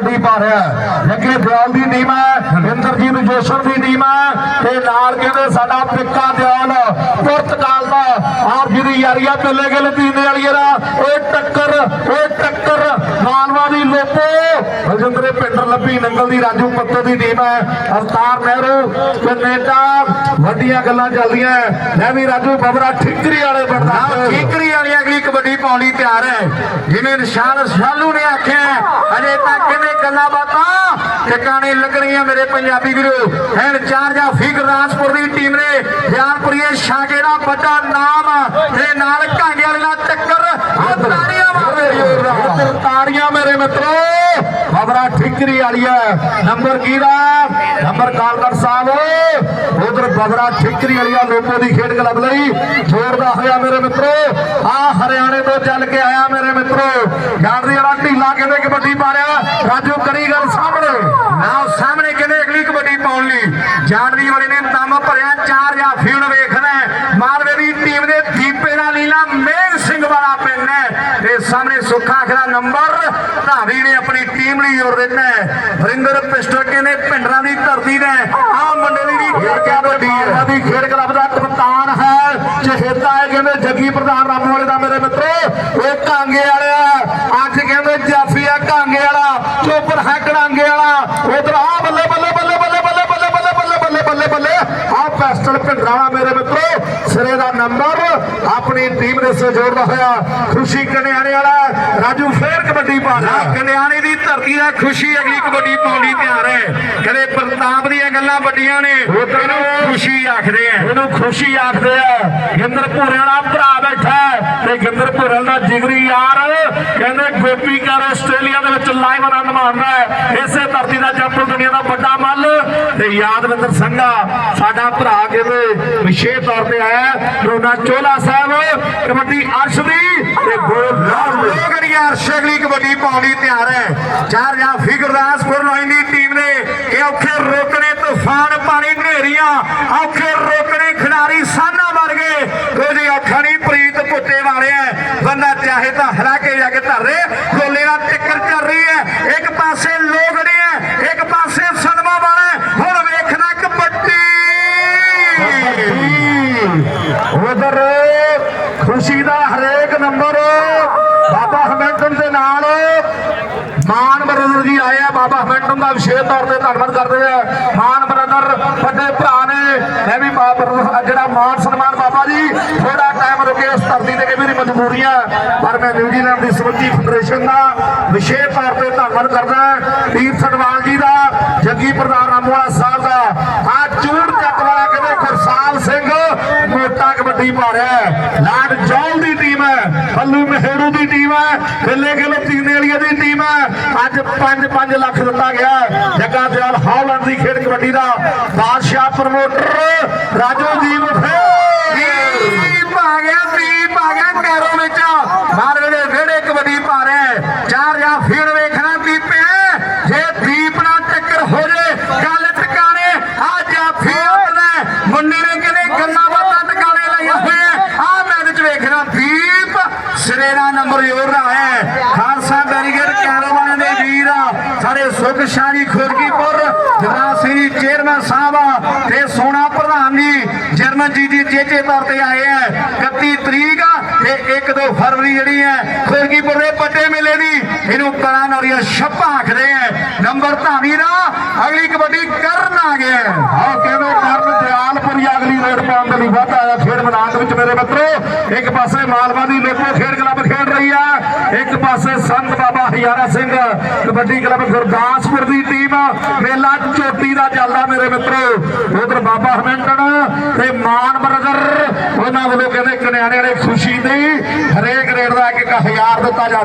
ਕਬੱਡੀ ਪਾ ਰਿਹਾ ਜੱਗੇ ਦਿਆਲ ਦੀ ਟੀਮ ਹੈ, ਇੰਦਰਜੀਤ ਜੋਸ਼ਰ ਦੀ ਟੀਮ ਹੈ ਤੇ ਨਾਲ ਕਹਿੰਦੇ ਸਾਡਾ ਪਿੱਕਾ ਦਿਆਲ ਪੁਰਤਗਾਲ ਦਾ ਆਪ ਜਿਹਦੀ ਯਾਰੀਆ ਪਹਿਲੇ ਗਿਲ ਤੀਨੇ ਵਾਲੀ ਦਾ। ਓਏ ਟੱਕਰ ਓਏ ਟੱਕਰ, ਮਾਨਵਾ ਦੀ ਲੋਪੋ। ਬਲਜਿੰਦਰੇ ਪਿੰਡਰ ਲੱਭੀ ਨੰਗਲ ਦੀ, ਰਾਜੂ ਪੱਤੋ ਦੀ ਟੀਮ ਹੈ, ਅਵਤਾਰ ਨਹਿਰੂ ਕੈਨੇਡਾ ਵੱਡੀਆਂ ਗੱਲਾਂ ਚੱਲਦੀਆਂ ਮੈਂ ਵੀ ਰਾਜੂ, ਬਬਰਾ ਠਿਕਰੀ ਵਾਲੇ ਬਣਦਾ। ਠੀਕਰੀ ਵਾਲੀ ਅਗਲੀ ਲਈ ਤਿਆਰ ਹੈ। ਜਿਵੇਂ ਨਿਸ਼ਾਨ ਸ਼ਾਲੂ ਨੇ ਆਖਿਆ ਅਜੇ ਤੱਕ ਕਿਵੇਂ ਗੱਲਾਂ ਬਾਤਾਂ ਟਿਕਾਣੇ ਲੱਗਣੀਆਂ ਮੇਰੇ ਪੰਜਾਬੀ ਵੀਰੋ। ਹੈਨ ਚਾਰ ਜਾਂ ਫਿਕਰ ਰਾਜਪੁਰ ਦੀ ਟੀਮ ਨੇ ਗਿਆਨਪੁਰੀਏ ਸ਼ਾਗੇ ਦਾ ਵੱਡਾ ਨਾਮ ਤੇ ਨਾਲ ਕਾਂਗੇ ਵਾਲੇ ਨਾਲ ਟੱਕਰ ਤਾੜੀਆਂ ਮਾਰਦੇ ਤਾੜੀਆਂ ਮੇਰੇ ਮਿੱਤਰੋ ਬਬਰਾ ਠਿਕਰੀ ਵਾਲੀ ਹੈ। ਨੰਬਰ ਕੀ ਦਾ? ਨੰਬਰ ਕਾਲਗੜ ਸਾਹਿਬ। ਬਬਰਾ ਠਿਕਰੀ ਵਾਲੀ ਲੋਕੋ ਦੀ ਖੇਡ ਕਲੱਬ ਲਈ ਜ਼ੋਰਦਾ ਹੋਇਆ ਮੇਰੇ ਮਿੱਤਰੋ। ਆ ਹਰਿਆਣੇ ਤੋਂ ਚੱਲ ਕੇ ਆਇਆ ਮੇਰੇ ਮਿੱਤਰੋ। ਜਾਣਦੀ ਵਾਲਾ ਢੀਲਾ ਕਹਿੰਦੇ ਕਬੱਡੀ ਪਾ ਰਿਹਾ ਰਾਜੂ ਕਰੀ ਸਾਹਮਣੇ। ਨਾ ਸਾਹਮਣੇ ਕਹਿੰਦੇ ਅਗਲੀ ਕਬੱਡੀ ਪਾਉਣ ਲਈ? ਜਾਨਵੀ ਵਾਲੇ ਨੇ ਦਮ ਭਰਿਆ ਚਾਰ ਜਾਂ ਫੀਣ ਵੇਖਣਾ ਮਾਲਵੇ ਦੀ ਟੀਮ ਦੇ ਦੀਪੇ ਨਾਲ ਲੀਲਾ ਮੇਘ ਸਿੰਘ ਵਾਲਾ ਪਿੰਡ ਹੈ। ਤੇ ਸਾਹਮਣੇ ਸੁੱਖਾ ਖੜਾ ਨੰਬਰ। ਧਾਵੀ ਨੇ ਆਪਣੀ ਟੀਮ ਲਈ ਜ਼ੋਰ ਦਿੱਤਾ ਹੈ। ਵਰਿੰਦਰ ਪਿਸਟਲ ਕਹਿੰਦੇ ਪਿੰਡਰਾਂ ਦੀ ਧਰਤੀ ਨੇ ਆ ਮੰਡਲੀ ਦੀ ਦੀ ਖੇਡ ਕਲੱਬ ਦਾ ਕਪਤਾਨ ਹੈ। ਚਹੇਤਾ ਹੈ, ਕਹਿੰਦੇ ਜੱਗੀ ਪ੍ਰਧਾਨ ਰਾਮੂ ਵਾਲੇ ਦਾ ਮੇਰੇ ਮਿੱਤਰੋ। ਇਹ ਕਾਂਗੇ ਵਾਲਿਆ, ਅੱਜ ਕਹਿੰਦੇ ਜਾਫੀ ਕਾਂਗੇ ਵਾਲਾ, ਚੋਪਰ ਹੈ ਕੜਾਂਗੇ ਵਾਲਾ। ਉਧਰ ਆ ਪੈਸਟਲ ਭਿੰਡਰਾ ਵਾਲਾ ਮੇਰੇ ਮਿੱਤਰੋ ਸਿਰੇ ਦਾ ਨੰਬਰ ਆਪਣੀ ਟੀਮ ਦੇ ਸੇ ਜੋੜਦਾ ਹੋਇਆ ਖੁਸ਼ੀ ਕਨਿਆਣੇ ਵਾਲਾ ਰਾਜੂ ਫੇਰ ਕਬੱਡੀ ਪਾ ਰਿਹਾ ਕੰਡਿਆਣੇ ਦੀ ਧਰਤੀ ਦਾ ਖੁਸ਼ੀ ਅਗਲੀ ਕਬੱਡੀ ਪਾਉਣ ਲਈ ਤਿਆਰ ਹੈ। ਕਦੇ ਪ੍ਰਤਾਪ ਦੀਆਂ ਗੱਲਾਂ ਵੱਡੀਆਂ ਨੇ। ਇਹਨੂੰ ਖੁਸ਼ੀ ਆਖਦੇ ਆ। ਇਹਨੂੰ ਖੁਸ਼ੀ ਆਖਦੇ ਆ। ਗਿੰਦਰ ਭੂਰੇ ਵਾਲਾ ਭਰਾ ਬੈਠਾ ਤੇ ਗਿੰਦਰ ਭੂਰੇ ਦਾ ਜਿਗਰੀ ਯਾਰ ਕਹਿੰਦੇ ਗੋਪੀ ਕਰ ਆਸਟ੍ਰੇਲੀਆ ਦੇ ਵਿੱਚ ਲਾਈਵ ਆਨੰਦ ਮਾਣਦਾ ਹੈ। ਇਸੇ ਧਰਤੀ ਦਾ ਜੰਪਲ ਦੁਨੀਆ ਦਾ ਵੱਡਾ ਮੱਲ। ਤੇ ਯਾਦਵਿੰਦਰ ਸੰਘਾ ਸਾਡਾ ਭਰਾ ਕਹਿੰਦੇ ਵਿਸ਼ੇਸ਼ ਤੌਰ ਤੇ ਆਇਆ ਰੋਨਾ ਚੋਲਾ ਸਾਹਿਬ, ਕਬੱਡੀ ਅਰਸ਼ ਦੀ ਤੇ ਗੋਲ ਲਾਲ ਅਰਸ਼, ਅਗਲੀ ਕਬੱਡੀ ਪਾਉਣ ਲਈ ਤਿਆਰ ਹੈ। ਚਾਰ ਜਾਂ ਫਿਗਰਦਾਸਪੁਰ ਲਾਈਨ ਦੀ ਟੀਮ ਨੇ ਇਹ ਔਖੇ ਰੋਕਣੇ ਤੂਫਾਨ ਪਾਣੀ, ਹਨੇਰੀਆਂ ਔਖੇ ਰੋਕਣੇ ਖਿਡਾਰੀ ਸਾਨਾ ਬਣ ਗਏ ਕੋਈ ਔਖਾ ਨਹੀਂ ਪ੍ਰੀਤ ਪੁੱਤੇ ਵਾਲੇ ਹੈ ਬੰਦਾ ਚਾਹੇ ਤਾਂ ਹਰਾ ਕੇ ਜਾ ਕੇ ਧਰ ਦੇ ਗੋਲੇ ਨਾਲ ਟੱਕਰ ਚੱਲ ਰਹੀ ਹੈ ਇੱਕ ਪਾਸੇ ਲੋਗੜੇ ਹੈ ਇੱਕ ਪਾਸੇ ਸਨਮਾ ਵਾਲਾ ਹੈ। ਹੁਣ ਵੇਖਣਾ ਕਬੱਡੀ ਉਧਰ ਖੁਸ਼ੀ ਦਾ ਹਰੇਕ ਨੰਬਰ। ਬਾਬਾ ਹਮਿਲਟਨ ਦੇ ਨਾਲ ਮਾਨ ਬਰਦਰ ਜੀ ਆਏ ਆ। ਬਾਬਾ ਹਮਿਲਟਨ ਦਾ ਵਿਸ਼ੇਸ਼ ਤੌਰ ਤੇ ਧੰਨਵਾਦ ਕਰਦੇ ਆ। ਮਾਨ ਬਰਦਰ, ਵੱਡੇ ਭਰਾ ਨੇ। ਮੈਂ ਵੀ ਬਾਬਾ ਜਿਹੜਾ ਮਾਨ ਸਨਮਾਨ ਬਾਬਾ ਜੀ ਥੋੜਾ ਟਾਈਮ ਰੁਕੇ ਉਸ ਧਰਤੀ ਤੇ ਕਿ ਮੇਰੀ ਮਜਬੂਰੀਆਂ ਪਰ ਮੈਂ ਨਿਊਜ਼ੀਲੈਂਡ ਦੀ ਸਮੁੱਚੀ ਫੈਡਰੇਸ਼ਨ ਦਾ ਵਿਸ਼ੇਸ਼ ਤੌਰ ਤੇ ਧੰਨਵਾਦ ਕਰਦਾ ਟੀਮ ਸਨਵਾਲ ਜੀ ਦਾ, ਜੱਗੀ ਪ੍ਰਧਾਨ ਰਾਮੋਲਾ ਸਾਹਿਬ ਦਾ। ਆ ਚੂੜ ਚੱਕ ਵਾਲਾ ਕਹਿੰਦੇ ਗੁਰਸਾਲ ਸਿੰਘ ਮੋਟਾ ਕਬੱਡੀ ਪਾ ਰਿਹਾ ਹੈ ਦੀ ਟੀਮ ਹੈ, ਹੱਲੂ ਮਹਿਰੂ ਦੀ ਟੀਮ ਹੈ ਗੱਲੇ ਗਿੱਲ ਤੀਨੇ ਵਾਲੀਆ ਦੀ ਟੀਮ ਹੈ। ਅੱਜ 5-5 ਲੱਖ ਦਿੱਤਾ ਗਿਆ ਜੱਗਾ ਦਿਆਲ ਹਾਲੈਂਡ ਦੀ ਖੇਡ ਕਬੱਡੀ ਦਾ ਬਾਦਸ਼ਾਹ ਪ੍ਰਮੋਟਰ ਰਾਜੂ ਜੀਵ ਫੇਰ ਆ ਗਿਆ ਦੀਪ ਆ ਗਿਆ ਕੈਰੋ ਵਿੱਚ। ਮਾਲਵੇ ਦੇ ਵਿਹੜੇ ਕਬੱਡੀ ਪਾ ਰਿਹਾ ਚਾਰ ਜਾਂ ਫੀੜ ਵੇਖਣਾ ਦੀਪੇ, ਜੇ ਦੀਪ ਨਾਲ 13 ਨੰਬਰ ਯੋਰ ਰਹਾ ਹੈ ਖਾਲਸਾ ਬੈਰੀਗੇਡ ਕਾਰੋਬਾਰ ਦੇ ਵੀਰ ਸਾਰੇ ਸੁਖ ਸ਼ਾਹੀ ਖੁਰਗੀਪੁਰ ਜਰਾਸੀਰੀ ਚੇਅਰਮੈਨ ਸਾਹਿਬ ਤੇ ਸੋਨਾ ਪ੍ਰਧਾਨ ਜੀ ਜਰਮਨ ਜੀ ਦੀ ਚੇਚੇ ਤੌਰ ਤੇ ਆਏ ਹੈ 31 ਤਰੀਕ ਤੇ 1-2 ਫਰਵਰੀ ਜਿਹੜੀ ਹੈ ਖੁਰਗੀਪੁਰ ਦੇ ਪੱਟੇ ਮੇਲੇ ਦੀ। ਇਹਨੂੰ ਕਰਾਂ ਔਰੀਆ ਛੱਪਾ ਆਖਦੇ ਹੈ ਨੰਬਰ ਧਾਵੀ ਦਾ, ਅਗਲੀ ਰੇਡ ਪਾਉਣ ਦੇ ਲਈ ਵਾਧਾ ਆਇਆ ਖੇਡ ਮੈਦਾਨ ਦੇ ਵਿੱਚ ਮੇਰੇ ਮਿੱਤਰੋ। ਇੱਕ ਪਾਸੇ ਮਾਲਵਾ ਦੀ ਲੋਕੋ ਖੇਡ ਕਲੱਬ ਖੇਡ ਰਹੀ ਆ। ਇੱਕ ਪਾਸੇ ਸੰਤ ਬਾਬਾ ਹਜ਼ਾਰਾ ਸਿੰਘ, ਕਬੱਡੀ ਕਲੱਬ ਗੁਰਦਾਸਪੁਰ ਦੀ ਟੀਮ। ਮੇਲਾ ਚੋਟੀ ਦਾ ਚੱਲਦਾ ਮੇਰੇ ਮਿੱਤਰੋ। ਉਧਰ ਬਾਬਾ ਹਮਿੰਟਨ ਤੇ ਮਾਨ ਬਰਦਰ, ਉਹਨਾਂ ਵੱਲੋਂ ਕਹਿੰਦੇ ਕਨਿਆਣੇ ਵਾਲੇ ਖੁਸ਼ੀ ਦੀ ਹਰੇਕ ਰੇਡ ਦਾ ਇੱਕ ਇੱਕ ਹਜ਼ਾਰ ਦਿੱਤਾ ਜਾਂਦਾ